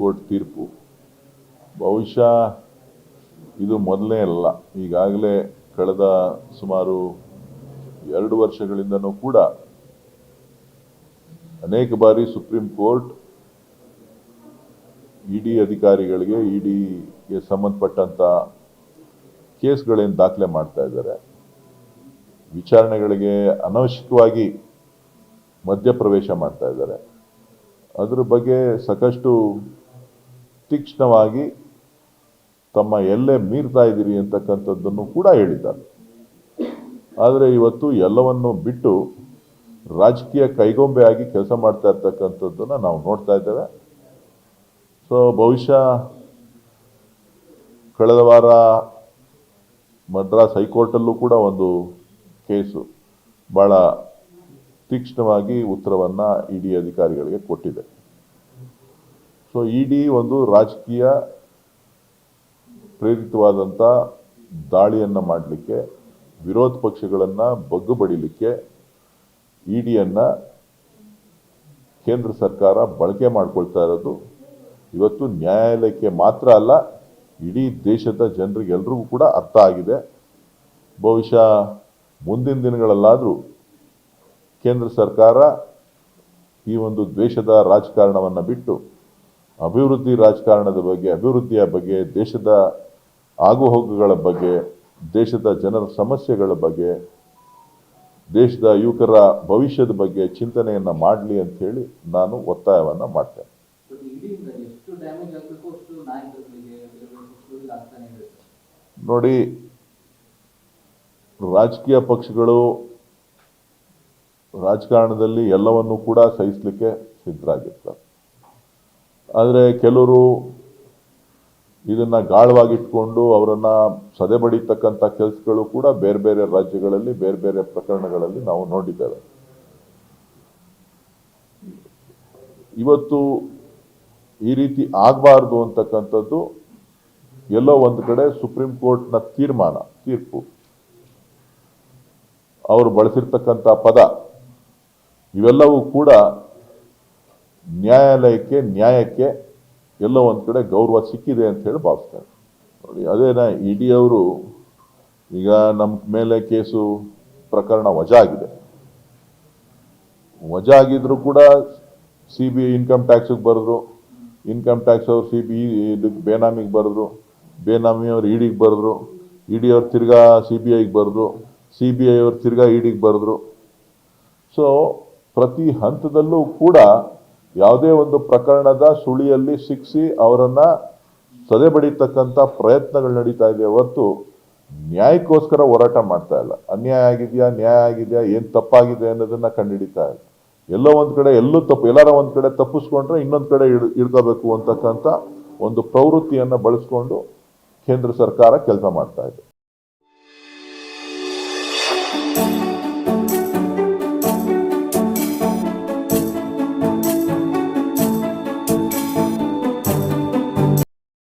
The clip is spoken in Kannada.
ಕೋರ್ಟ್ ತೀರ್ಪು. ಬಹುಶಃ ಇದು ಮೊದಲೇ ಅಲ್ಲ. ಈಗಾಗಲೇ ಕಳೆದ ಸುಮಾರು ಎರಡು ವರ್ಷಗಳಿಂದನೂ ಕೂಡ ಅನೇಕ ಬಾರಿ ಸುಪ್ರೀಂ ಕೋರ್ಟ್ ಇಡಿ ಅಧಿಕಾರಿಗಳಿಗೆ, ಇಡಿಗೆ ಸಂಬಂಧಪಟ್ಟಂತ ಕೇಸ್ಗಳೇನು ದಾಖಲೆ ಮಾಡ್ತಾ ಇದ್ದಾರೆ. ವಿಚಾರಣೆಗಳಿಗೆ ಅನವಶ್ಯಕವಾಗಿ ಮಧ್ಯಪ್ರವೇಶ ಮಾಡ್ತಾ ಇದ್ದಾರೆ. ಅದ್ರ ಬಗ್ಗೆ ಸಾಕಷ್ಟು ತೀಕ್ಷ್ಣವಾಗಿ ತಮ್ಮ ಎಲ್ಲೇ ಮೀರ್ತಾ ಇದ್ದೀರಿ ಅಂತಕ್ಕಂಥದ್ದನ್ನು ಕೂಡ ಹೇಳಿದ್ದಾರೆ. ಆದರೆ ಇವತ್ತು ಎಲ್ಲವನ್ನು ಬಿಟ್ಟು ರಾಜಕೀಯ ಕೈಗೊಂಬೆಯಾಗಿ ಕೆಲಸ ಮಾಡ್ತಾ ಇರ್ತಕ್ಕಂಥದ್ದನ್ನು ನಾವು ನೋಡ್ತಾ ಇದ್ದೇವೆ. ಸೊ ಬಹುಶಃ ಕಳೆದ ವಾರ ಮದ್ರಾಸ್ ಹೈಕೋರ್ಟಲ್ಲೂ ಕೂಡ ಒಂದು ಕೇಸು ಭಾಳ ತೀಕ್ಷ್ಣವಾಗಿ ಉತ್ತರವನ್ನು ಇಡಿ ಅಧಿಕಾರಿಗಳಿಗೆ ಕೊಟ್ಟಿದೆ. ಸೊ ಇಡಿ ಒಂದು ರಾಜಕೀಯ ಪ್ರೇರಿತವಾದಂಥ ದಾಳಿಯನ್ನು ಮಾಡಲಿಕ್ಕೆ, ವಿರೋಧ ಪಕ್ಷಗಳನ್ನು ಬಗ್ಗು ಬಡಿಲಿಕ್ಕೆ ಇಡಿಯನ್ನು ಕೇಂದ್ರ ಸರ್ಕಾರ ಬಳಕೆ ಮಾಡ್ಕೊಳ್ತಾ ಇರೋದು. ಇವತ್ತು ನ್ಯಾಯಾಲಯಕ್ಕೆ ಮಾತ್ರ ಅಲ್ಲ, ಇಡೀ ದೇಶದ ಜನರಿಗೆಲ್ರಿಗೂ ಕೂಡ ಅರ್ಥ ಆಗಿದೆ. ಬಹುಶಃ ಮುಂದಿನ ದಿನಗಳಲ್ಲಾದರೂ ಕೇಂದ್ರ ಸರ್ಕಾರ ಈ ಒಂದು ದ್ವೇಷದ ರಾಜಕಾರಣವನ್ನು ಬಿಟ್ಟು ಅಭಿವೃದ್ಧಿ ರಾಜಕಾರಣದ ಬಗ್ಗೆ ಅಭಿವೃದ್ಧಿಯ ಬಗ್ಗೆ ದೇಶದ ಆಗುಹೋಗುಗಳ ಬಗ್ಗೆ ದೇಶದ ಜನರ ಸಮಸ್ಯೆಗಳ ಬಗ್ಗೆ ದೇಶದ ಯುವಕರ ಭವಿಷ್ಯದ ಬಗ್ಗೆ ಚಿಂತನೆಯನ್ನು ಮಾಡಲಿ ಅಂತ ಹೇಳಿ ನಾನು ಒತ್ತಾಯವನ್ನು ಮಾಡ್ತೇನೆ. ನೋಡಿ ರಾಜಕೀಯ ಪಕ್ಷಗಳು ರಾಜಕಾರಣದಲ್ಲಿ ಎಲ್ಲವನ್ನೂ ಕೂಡ ಸಹಿಸಲಿಕ್ಕೆ ಸಿದ್ಧರಾಗಿರ್ತಾರೆ. ಆದರೆ ಕೆಲವರು ಇದನ್ನು ಗಾಳವಾಗಿಟ್ಕೊಂಡು ಅವರನ್ನು ಸದೆ ಬಡಿತಕ್ಕಂಥ ಕೆಲಸಗಳು ಕೂಡ ಬೇರೆ ಬೇರೆ ರಾಜ್ಯಗಳಲ್ಲಿ, ಬೇರೆ ಬೇರೆ ಪ್ರಕರಣಗಳಲ್ಲಿ ನಾವು ನೋಡಿದ್ದೇವೆ. ಇವತ್ತು ಈ ರೀತಿ ಆಗಬಾರ್ದು ಅಂತಕ್ಕಂಥದ್ದು ಎಲ್ಲೋ ಒಂದು ಕಡೆ ಸುಪ್ರೀಂ ಕೋರ್ಟ್ನ ತೀರ್ಮಾನ, ತೀರ್ಪು. ಅವರು ಬಳಸಿರ್ತಕ್ಕಂಥ ಪದ, ಇವೆಲ್ಲವೂ ಕೂಡ ನ್ಯಾಯಾಲಯಕ್ಕೆ, ನ್ಯಾಯಕ್ಕೆ ಎಲ್ಲೋ ಒಂದು ಕಡೆ ಗೌರವ ಸಿಕ್ಕಿದೆ ಅಂತ ಹೇಳಿ ಭಾವಿಸ್ತಾರೆ. ನೋಡಿ ಅದೇನ ಇಡಿ ಅವರು ಈಗ ನಮ್ಮ ಮೇಲೆ ಕೇಸು ಪ್ರಕರಣ ವಜಾ ಆಗಿದೆ ವಜಾ ಆಗಿದ್ರೂ ಕೂಡ ಸಿ ಬಿ ಇನ್ಕಮ್ ಟ್ಯಾಕ್ಸಿಗೆ ಬರೆದ್ರು ಇನ್ಕಮ್ ಟ್ಯಾಕ್ಸ್ ಅವ್ರು ಸಿ ಬಿ ಇದಕ್ಕೆ ಬೇನಾಮಿಗೆ ಬರೆದ್ರು, ಬೇನಾಮಿ ಅವ್ರು ಇಡಿಗೆ ಬರೆದ್ರು ಇಡಿ ಅವ್ರು ತಿರ್ಗಾ ಸಿ ಬಿ ಐಗೆ ಬರೆದ್ರು, ಸಿ ಬಿ ಐ ಅವ್ರು ತಿರ್ಗಾ ಇಡಿಗೆ ಬರೆದ್ರು. ಸೊ ಪ್ರತಿ ಹಂತದಲ್ಲೂ ಕೂಡ ಯಾವುದೇ ಒಂದು ಪ್ರಕರಣದ ಸುಳಿಯಲ್ಲಿ ಸಿಕ್ಕಿಸಿ ಅವರನ್ನ ಸದೆ ಬಡಿತಕ್ಕಂಥ ಪ್ರಯತ್ನಗಳು ನಡೀತಾ ಇದೆ ಹೊರತು ನ್ಯಾಯಕ್ಕೋಸ್ಕರ ಹೋರಾಟ ಮಾಡ್ತಾ ಇಲ್ಲ. ಅನ್ಯಾಯ ಆಗಿದೆಯಾ, ನ್ಯಾಯ ಆಗಿದೆಯಾ, ಏನು ತಪ್ಪಾಗಿದೆ ಅನ್ನೋದನ್ನ ಕಂಡುಹಿಡಿತಾ ಇಲ್ಲ. ಎಲ್ಲೋ ಒಂದು ಕಡೆ ಎಲ್ಲೂ ತಪ್ಪು, ಎಲ್ಲಾರ ಒಂದು ಕಡೆ ತಪ್ಪಿಸ್ಕೊಂಡ್ರೆ ಇನ್ನೊಂದು ಕಡೆ ಇಡ್ ಇಡ್ಕೋಬೇಕು ಅಂತಕ್ಕಂಥ ಒಂದು ಪ್ರವೃತ್ತಿಯನ್ನು ಬಳಸ್ಕೊಂಡು ಕೇಂದ್ರ ಸರ್ಕಾರ ಕೆಲಸ ಮಾಡ್ತಾ ಇದೆ.